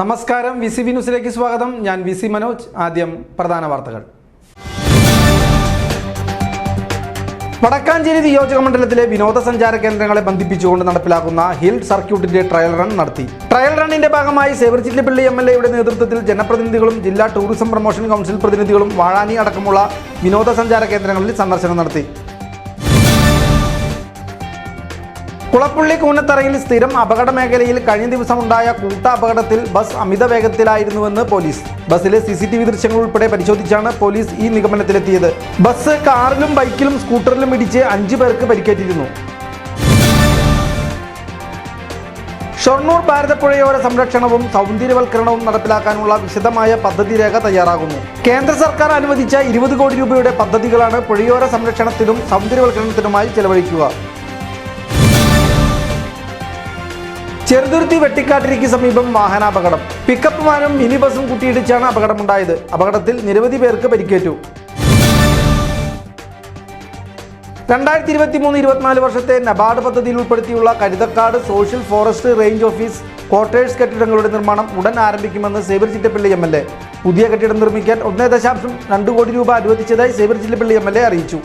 നമസ്കാരം. V C V ന്യൂസിലേക്ക് സ്വാഗതം. ഞാൻ വി സി മനോജ്. ആദ്യം പ്രധാന വാർത്തകൾ. വടക്കാഞ്ചേരി നിയോജക മണ്ഡലത്തിലെ വിനോദസഞ്ചാര കേന്ദ്രങ്ങളെ ബന്ധിപ്പിച്ചുകൊണ്ട് നടപ്പിലാക്കുന്ന ഹിൽ സർക്യൂട്ടിന്റെ ട്രയൽ റൺ നടത്തി. ട്രയൽ റണ്ണിന്റെ ഭാഗമായി സേവർ ചില്ലിപ്പള്ളി എം എൽ എയുടെ നേതൃത്വത്തിൽ ജനപ്രതിനിധികളും ജില്ലാ ടൂറിസം പ്രൊമോഷൻ കൗൺസിൽ പ്രതിനിധികളും വാഴാനി അടക്കമുള്ള വിനോദസഞ്ചാര കേന്ദ്രങ്ങളിൽ സന്ദർശനം നടത്തി. കുളപ്പുള്ളി കൂനത്തറയിൽ സ്ഥിരം അപകട മേഖലയിൽ കഴിഞ്ഞ ദിവസമുണ്ടായ കൂട്ട അപകടത്തിൽ ബസ് അമിത വേഗത്തിലായിരുന്നുവെന്ന് പോലീസ്. ബസ്സിലെ സി സി ടി വി ദൃശ്യങ്ങൾ ഉൾപ്പെടെ പരിശോധിച്ചാണ് പോലീസ് ഈ നിഗമനത്തിലെത്തിയത്. ബസ് കാറിലും ബൈക്കിലും സ്കൂട്ടറിലും ഇടിച്ച് അഞ്ചു പേർക്ക് പരിക്കേറ്റിരുന്നു. ഷൊർണൂർ ഭാരതപ്പുഴയോര സംരക്ഷണവും സൗന്ദര്യവൽക്കരണവും നടപ്പിലാക്കാനുള്ള വിശദമായ പദ്ധതി രേഖ തയ്യാറാകുന്നു. കേന്ദ്ര സർക്കാർ അനുവദിച്ച ഇരുപത് കോടി രൂപയുടെ പദ്ധതികളാണ് പുഴയോര സംരക്ഷണത്തിനും സൗന്ദര്യവൽക്കരണത്തിനുമായി ചെലവഴിക്കുക. ചെറുതുരുത്തി വെട്ടിക്കാട്ടിരിക്ക് സമീപം വാഹനാപകടം. പിക്കപ്പ് വാനും മിനി ബസും കൂട്ടിയിടിച്ചാണ് അപകടമുണ്ടായത്. അപകടത്തിൽ നിരവധി പേർക്ക് പരിക്കേറ്റു. രണ്ടായിരത്തി ഇരുപത്തി മൂന്ന് ഇരുപത്തിനാല് വർഷത്തെ നബാർഡ് പദ്ധതിയിൽ ഉൾപ്പെടുത്തിയുള്ള Karuthakkad social forest range office quarters കെട്ടിടങ്ങളുടെ നിർമ്മാണം ഉടൻ ആരംഭിക്കുമെന്ന് Xavier Chittappally M L A. പുതിയ കെട്ടിടം നിർമ്മിക്കാൻ ഒന്നേ ദശാംശം രണ്ട് കോടി രൂപ അനുവദിച്ചതായി Xavier Chittappally M L A അറിയിച്ചു.